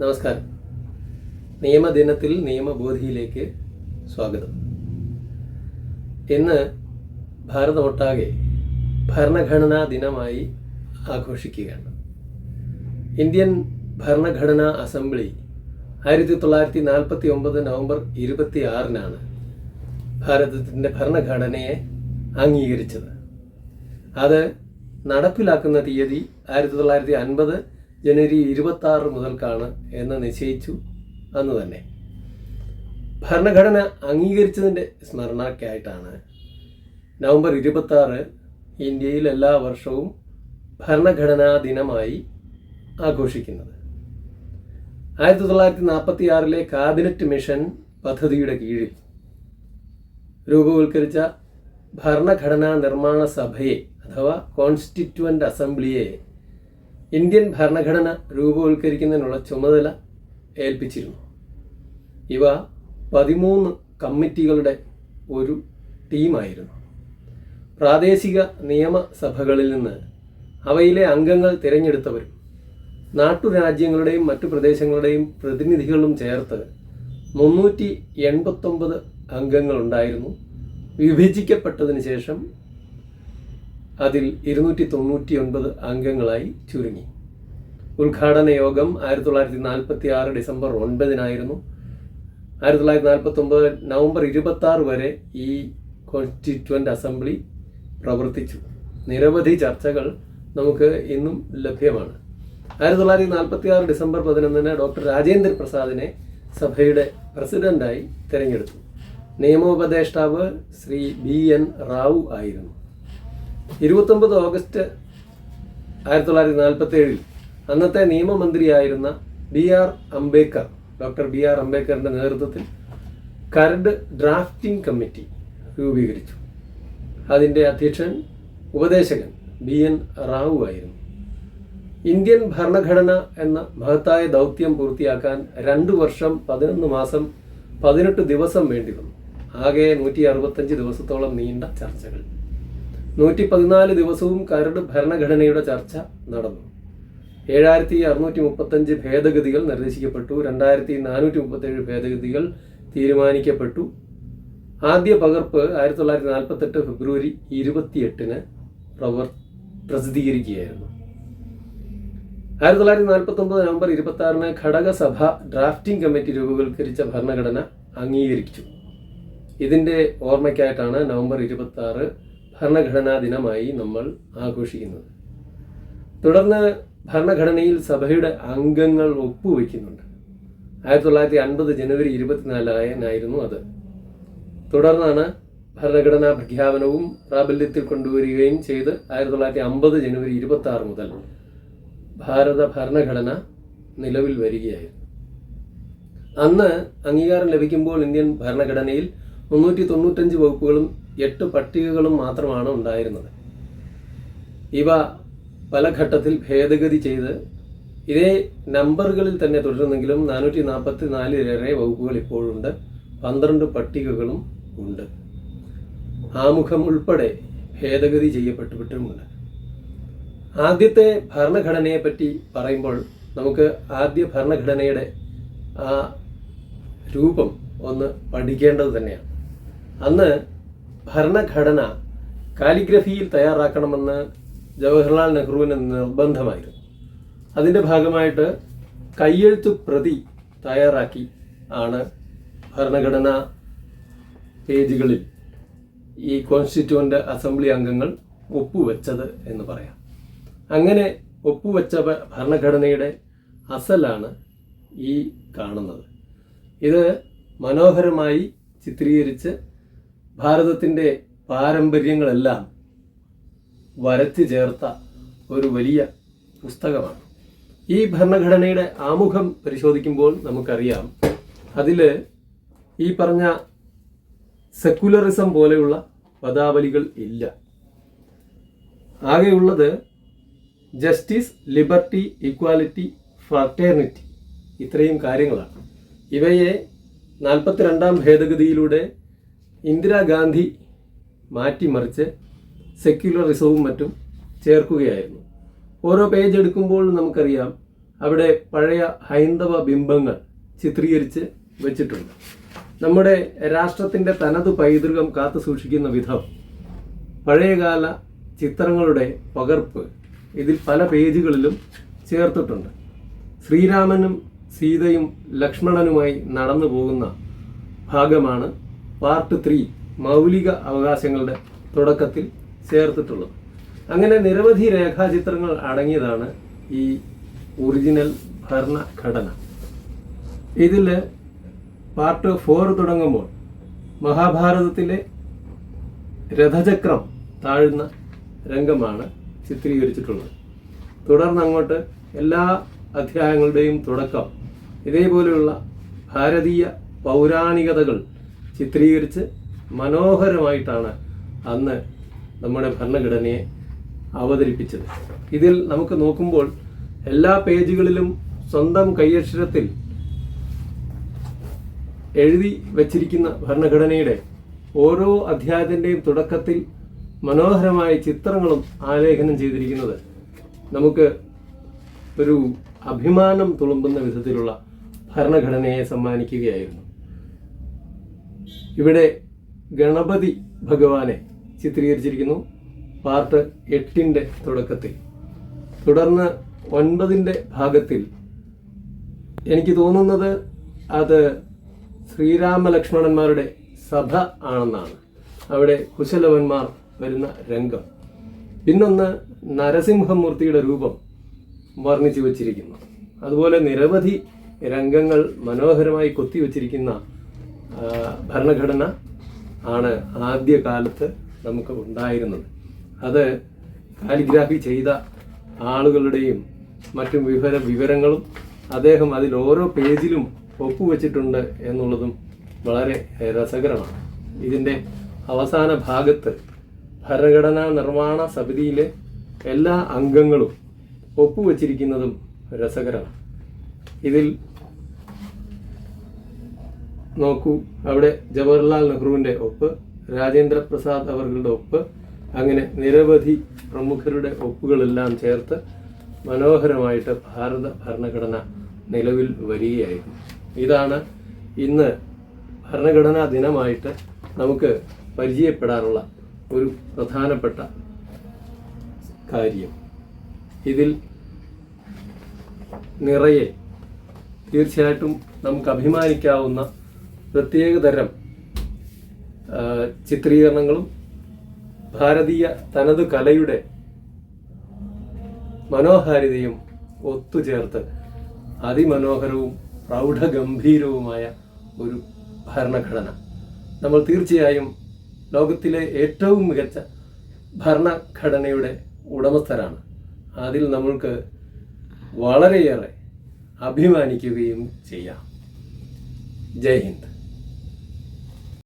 നമസ്കാരം. നിയമദിനത്തിൽ നിയമബോധിയിലേക്ക് സ്വാഗതം. ഇന്ന് ഭാരതമൊട്ടാകെ ഭരണഘടനാ ദിനമായി ആഘോഷിക്കുകയാണ്. ഇന്ത്യൻ ഭരണഘടനാ അസംബ്ലി ആയിരത്തി തൊള്ളായിരത്തി നാൽപ്പത്തി ഒമ്പത് നവംബർ ഇരുപത്തി ആറിനാണ് ഭാരതത്തിന്റെ ഭരണഘടനയെ അംഗീകരിച്ചത്. അത് നടപ്പിലാക്കുന്ന തീയതി ആയിരത്തി തൊള്ളായിരത്തി അൻപത് ജനുവരി ഇരുപത്തി ആറ് മുതൽക്കാണ് എന്ന് നിശ്ചയിച്ചു അന്ന് തന്നെ. ഭരണഘടന അംഗീകരിച്ചതിന്റെ സ്മരണയ്ക്കായിട്ടാണ് നവംബർ ഇരുപത്തി ആറ് ഇന്ത്യയിൽ എല്ലാ വർഷവും ഭരണഘടനാ ദിനമായി ആഘോഷിക്കുന്നത്. ആയിരത്തി തൊള്ളായിരത്തി നാൽപ്പത്തി ആറിലെ കാബിനറ്റ് മിഷൻ പദ്ധതിയുടെ കീഴിൽ രൂപവൽക്കരിച്ച ഭരണഘടനാ നിർമ്മാണ സഭയെ അഥവാ കോൺസ്റ്റിറ്റ്യുവന്റ് അസംബ്ലിയെ ഇന്ത്യൻ ഭരണഘടന രൂപവൽക്കരിക്കുന്നതിനുള്ള ചുമതല ഏൽപ്പിച്ചിരുന്നു. ഇവ പതിമൂന്ന് കമ്മിറ്റികളുടെ ഒരു ടീമായിരുന്നു. പ്രാദേശിക നിയമസഭകളിൽ നിന്ന് അവയിലെ അംഗങ്ങൾ തിരഞ്ഞെടുത്തവരും നാട്ടുരാജ്യങ്ങളുടെയും മറ്റു പ്രദേശങ്ങളുടെയും പ്രതിനിധികളും ചേർത്ത് മുന്നൂറ്റി എൺപത്തൊമ്പത് അംഗങ്ങളുണ്ടായിരുന്നു. വിഭജിക്കപ്പെട്ടതിന് ശേഷം അതിൽ ഇരുന്നൂറ്റി തൊണ്ണൂറ്റി ഒൻപത് അംഗങ്ങളായി ചുരുങ്ങി. ഉദ്ഘാടന യോഗം ആയിരത്തി തൊള്ളായിരത്തി നാൽപ്പത്തി ആറ് ഡിസംബർ ഒൻപതിനായിരുന്നു. ആയിരത്തി തൊള്ളായിരത്തി നാൽപ്പത്തി ഒമ്പത് നവംബർ ഇരുപത്തി ആറ് വരെ ഈ കോൺസ്റ്റിറ്റ്യുവന്റ് അസംബ്ലി പ്രവർത്തിച്ചു. നിരവധി ചർച്ചകൾ നമുക്ക് ഇന്നും ലഭ്യമാണ്. ആയിരത്തി തൊള്ളായിരത്തി നാൽപ്പത്തി ആറ് ഡിസംബർ പതിനൊന്നിന് ഡോക്ടർ രാജേന്ദ്ര പ്രസാദിനെ സഭയുടെ പ്രസിഡന്റായി തിരഞ്ഞെടുത്തു. നിയമോപദേഷ്ടാവ് ശ്രീ ബി എൻ റാവു ആയിരുന്നു. ഇരുപത്തൊമ്പത് ഓഗസ്റ്റ് ആയിരത്തി തൊള്ളായിരത്തി നാൽപ്പത്തി ഏഴിൽ അന്നത്തെ നിയമമന്ത്രിയായിരുന്ന B R Ambedkar doctor B R അംബേദ്കറിന്റെ നേതൃത്വത്തിൽ കരട് ഡ്രാഫ്റ്റിംഗ് കമ്മിറ്റി രൂപീകരിച്ചു. അതിന്റെ അധ്യക്ഷൻ ഉപദേശകൻ ബി എൻ റാവു ആയിരുന്നു. ഇന്ത്യൻ ഭരണഘടന എന്ന മഹത്തായ ദൗത്യം പൂർത്തിയാക്കാൻ രണ്ടു വർഷം പതിനൊന്ന് മാസം പതിനെട്ട് ദിവസം വേണ്ടി വന്നു. ആകെ നൂറ്റി അറുപത്തഞ്ച് ദിവസത്തോളം നീണ്ട ചർച്ചകൾ. നൂറ്റി പതിനാല് ദിവസവും കരട് ഭരണഘടനയുടെ ചർച്ച നടന്നു. ഏഴായിരത്തി അറുന്നൂറ്റി മുപ്പത്തഞ്ച് ഭേദഗതികൾ നിർദ്ദേശിക്കപ്പെട്ടു. രണ്ടായിരത്തി നാനൂറ്റി മുപ്പത്തേഴ് ഭേദഗതികൾ തീരുമാനിക്കപ്പെട്ടു. ആദ്യ പകർപ്പ് ആയിരത്തി തൊള്ളായിരത്തി നാൽപ്പത്തെട്ട് ഫെബ്രുവരി ഇരുപത്തിയെട്ടിന് പ്രവർ പ്രസിദ്ധീകരിക്കുകയായിരുന്നു. ആയിരത്തി തൊള്ളായിരത്തി നാൽപ്പത്തി ഒമ്പത് നവംബർ ഇരുപത്തി ആറിന് ഘടകസഭ ഡ്രാഫ്റ്റിംഗ് കമ്മിറ്റി രൂപവൽക്കരിച്ച ഭരണഘടന അംഗീകരിച്ചു. ഇതിന്റെ ഓർമ്മയ്ക്കായിട്ടാണ് നവംബർ ഇരുപത്തി ആറ് ഭരണഘടനാ ദിനമായി നമ്മൾ ആഘോഷിക്കുന്നത്. തുടർന്ന് ഭരണഘടനയിൽ സഭയുടെ അംഗങ്ങൾ ഒപ്പുവെക്കുന്നുണ്ട്. ആയിരത്തി തൊള്ളായിരത്തി അൻപത് ജനുവരി ഇരുപത്തിനാലായനായിരുന്നു അത്. തുടർന്നാണ് ഭരണഘടനാ പ്രഖ്യാപനവും പ്രാബല്യത്തിൽ കൊണ്ടുവരികയും ചെയ്ത് ആയിരത്തി തൊള്ളായിരത്തി അമ്പത് ജനുവരി ഇരുപത്തി ആറ് മുതൽ ഭാരത ഭരണഘടന നിലവിൽ വരികയായിരുന്നു. അന്ന് അംഗീകാരം ലഭിക്കുമ്പോൾ ഇന്ത്യൻ ഭരണഘടനയിൽ മുന്നൂറ്റി തൊണ്ണൂറ്റഞ്ച് വകുപ്പുകളും എട്ട് പട്ടികകളും മാത്രമാണ് ഉണ്ടായിരുന്നത്. ഇവ പല ഘട്ടത്തിൽ ഭേദഗതി ചെയ്ത് ഇതേ നമ്പറുകളിൽ തന്നെ തുടരുന്നെങ്കിലും നാനൂറ്റി നാൽപ്പത്തി നാലിലേറെ വകുപ്പുകൾ ഇപ്പോഴുണ്ട്. പന്ത്രണ്ട് പട്ടികകളും ഉണ്ട്. ആമുഖം ഉൾപ്പെടെ ഭേദഗതി ചെയ്യപ്പെട്ടിട്ടുമുണ്ട് ആദ്യത്തെ ഭരണഘടനയെ പറ്റി പറയുമ്പോൾ നമുക്ക് ആദ്യ ഭരണഘടനയുടെ ആ രൂപം ഒന്ന് പഠിക്കേണ്ടത് തന്നെയാണ്. അന്ന് ഭരണഘടന കാലിഗ്രഫിയിൽ തയ്യാറാക്കണമെന്ന് ജവഹർലാൽ നെഹ്റുവിന് നിർബന്ധമായിരുന്നു. അതിന്റെ ഭാഗമായിട്ട് കയ്യെഴുത്ത് പ്രതി തയ്യാറാക്കി ആണ് ഭരണഘടനാ പേജുകളിൽ ഈ കോൺസ്റ്റിറ്റ്യൂവന്റ് അസംബ്ലി അംഗങ്ങൾ ഒപ്പുവെച്ചത് എന്ന് പറയാം. അങ്ങനെ ഒപ്പുവെച്ച ഭരണഘടനയുടെ അസലാണ് ഈ കാണുന്നത്. ഇത് മനോഹരമായി ചിത്രീകരിച്ച് ഭാരതത്തിന്റെ പാരമ്പര്യങ്ങളെല്ലാം വരച്ചു ചേർത്ത ഒരു വലിയ പുസ്തകമാണ്. ഈ ഭരണഘടനയുടെ ആമുഖം പരിശോധിക്കുമ്പോൾ നമുക്കറിയാം അതിൽ ഈ പറഞ്ഞ സെക്കുലറിസം പോലെയുള്ള പദാവലികൾ ഇല്ല. ആകെയുള്ളത് ജസ്റ്റിസ് ലിബർട്ടി ഇക്വാലിറ്റി ഫ്രാറ്റേണിറ്റി ഇത്രയും കാര്യങ്ങളാണ്. ഇവയെ നാൽപ്പത്തിരണ്ടാം ഭേദഗതിയിലൂടെ ഇന്ദിരാഗാന്ധി മാറ്റിമറിച്ച് സെക്യുലറിസവും മറ്റും ചേർക്കുകയായിരുന്നു. ഓരോ പേജ് എടുക്കുമ്പോൾ നമുക്കറിയാം അവിടെ പഴയ ഹൈന്ദവ ബിംബങ്ങൾ ചിത്രീകരിച്ച് വെച്ചിട്ടുണ്ട്. നമ്മുടെ രാഷ്ട്രത്തിന്റെ തനത് പൈതൃകം കാത്തു സൂക്ഷിക്കുന്ന വിധം പഴയകാല ചിത്രങ്ങളുടെ പകർപ്പ് ഇതിൽ പല പേജുകളിലും ചേർത്തിട്ടുണ്ട്. ശ്രീരാമനും സീതയും ലക്ഷ്മണനുമായി നടന്നു പോകുന്ന ഭാഗമാണ് പാർട്ട് ത്രീ മൗലിക അവകാശങ്ങളുടെ തുടക്കത്തിൽ ചേർത്തിട്ടുള്ളത്. അങ്ങനെ നിരവധി രേഖാചിത്രങ്ങൾ അടങ്ങിയതാണ് ഈ ഒറിജിനൽ ഭരണഘടന. ഇതിൽ പാർട്ട് ഫോർ തുടങ്ങുമ്പോൾ മഹാഭാരതത്തിലെ രഥചക്രം താഴ്ന്ന രംഗമാണ് ചിത്രീകരിച്ചിട്ടുള്ളത്. തുടർന്ന് അങ്ങോട്ട് എല്ലാ അധ്യായങ്ങളുടെയും തുടക്കം. ഇതേപോലെയുള്ള ഭാരതീയ പൗരാണികതകൾ ചിത്രീകരിച്ച് മനോഹരമായിട്ടാണ് അന്ന് നമ്മുടെ ഭരണഘടനയെ അവതരിപ്പിച്ചത്. ഇതിൽ നമുക്ക് നോക്കുമ്പോൾ എല്ലാ പേജുകളിലും സ്വന്തം കൈയക്ഷരത്തിൽ എഴുതി വച്ചിരിക്കുന്ന ഭരണഘടനയുടെ ഓരോ അധ്യായത്തിന്റെയും തുടക്കത്തിൽ മനോഹരമായ ചിത്രങ്ങളും ആലേഖനം ചെയ്തിരിക്കുന്നത് നമുക്ക് ഒരു അഭിമാനം തുളുമ്പുന്ന വിധത്തിലുള്ള ഭരണഘടനയെ സമ്മാനിക്കുകയായിരുന്നു. ഇവിടെ ഗണപതി ഭഗവാനെ ചിത്രീകരിച്ചിരിക്കുന്നു. പാർട്ട് എട്ടിന്റെ തുടക്കത്തിൽ. തുടർന്ന് ഒൻപതിന്റെ ഭാഗത്തിൽ എനിക്ക് തോന്നുന്നത് അത് ശ്രീരാമലക്ഷ്മണന്മാരുടെ സഭ ആണെന്നാണ്. അവിടെ കുശലവന്മാർ വരുന്ന രംഗം. പിന്നൊന്ന് നരസിംഹമൂർത്തിയുടെ രൂപം വർണിച്ചു വച്ചിരിക്കുന്നു. അതുപോലെ നിരവധി രംഗങ്ങൾ മനോഹരമായി കൊത്തിവച്ചിരിക്കുന്ന ഭരണഘടന ആണ് ആദ്യ കാലത്ത് നമുക്ക് ഉണ്ടായിരുന്നത്. അത് കാലിഗ്രാഫി ചെയ്ത ആളുകളുടെയും മറ്റും വിവര വിവരങ്ങളും അദ്ദേഹം അതിൽ ഓരോ പേജിലും ഒപ്പുവെച്ചിട്ടുണ്ട് എന്നുള്ളതും വളരെ രസകരമാണ്. ഇതിന്റെ അവസാന ഭാഗത്ത് ഭരണഘടനാ നിർമ്മാണ സമിതിയിലെ എല്ലാ അംഗങ്ങളും ഒപ്പുവെച്ചിരിക്കുന്നതും രസകരമാണ്. ഇതിൽ നോക്കൂ. അവിടെ ജവഹർലാൽ നെഹ്റുവിന്റെ ഒപ്പ് രാജേന്ദ്ര പ്രസാദ് അവരുടെ ഒപ്പ് അങ്ങനെ നിരവധി പ്രമുഖരുടെ ഒപ്പുകളെല്ലാം ചേർത്ത് മനോഹരമായിട്ട് ഭാരത ഭരണഘടന നിലവിൽ വരികയായിരുന്നു. ഇതാണ് ഇന്ന് ഭരണഘടനാ ദിനമായിട്ട് നമുക്ക് പരിചയപ്പെടാനുള്ള ഒരു പ്രധാനപ്പെട്ട കാര്യം. ഇതിൽ നിറയെ തീർച്ചയായിട്ടും നമുക്ക് അഭിമാനിക്കാവുന്ന പ്രത്യേകതരം തരം ചിത്രീകരണങ്ങളും ഭാരതീയ തനത് കലയുടെ മനോഹാരിതയും ഒത്തുചേർത്ത് അതിമനോഹരവും പ്രൗഢഗംഭീരവുമായ ഒരു ഭരണഘടന. നമ്മൾ തീർച്ചയായും ലോകത്തിലെ ഏറ്റവും മികച്ച ഭരണഘടനയുടെ ഉടമസ്ഥരാണ്. അതിൽ നമ്മൾക്ക് വളരെയേറെ അഭിമാനിക്കുകയും ചെയ്യാം. ജയ് ഹിന്ദ്.